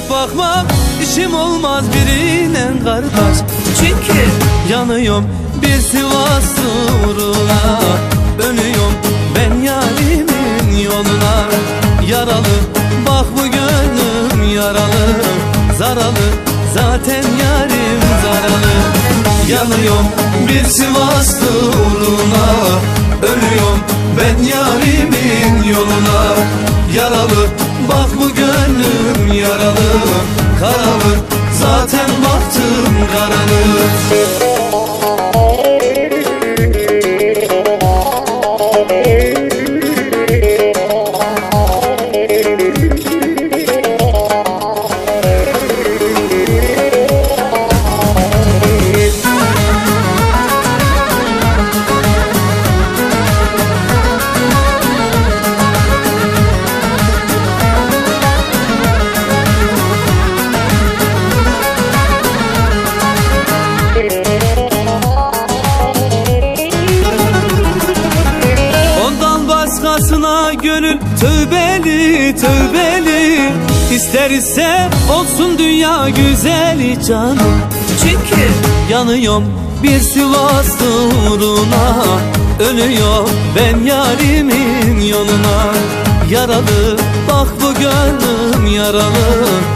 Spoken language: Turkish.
Dönüp bakmam işim olmaz birine kardeş. Çünkü yanıyorum bir Sivas uğruna. Ölüyorum ben yarimin yoluna. Yaralı bak bu gönlüm yaralı. Zaralı zaten yarim zaralı. Yanıyorum bir Sivas uğruna. Ölüyorum ben yarimin yoluna. Yaralı bak bu gönlüm yaralı Karalı zaten başkasına gönül tövbeli tövbeli. İster ise olsun dünya güzeli canım. Çünkü yanıyorum bir Sivas uğruna Ölüyor ben yarimin yoluna Yaralı bak bu gönlüm yaralı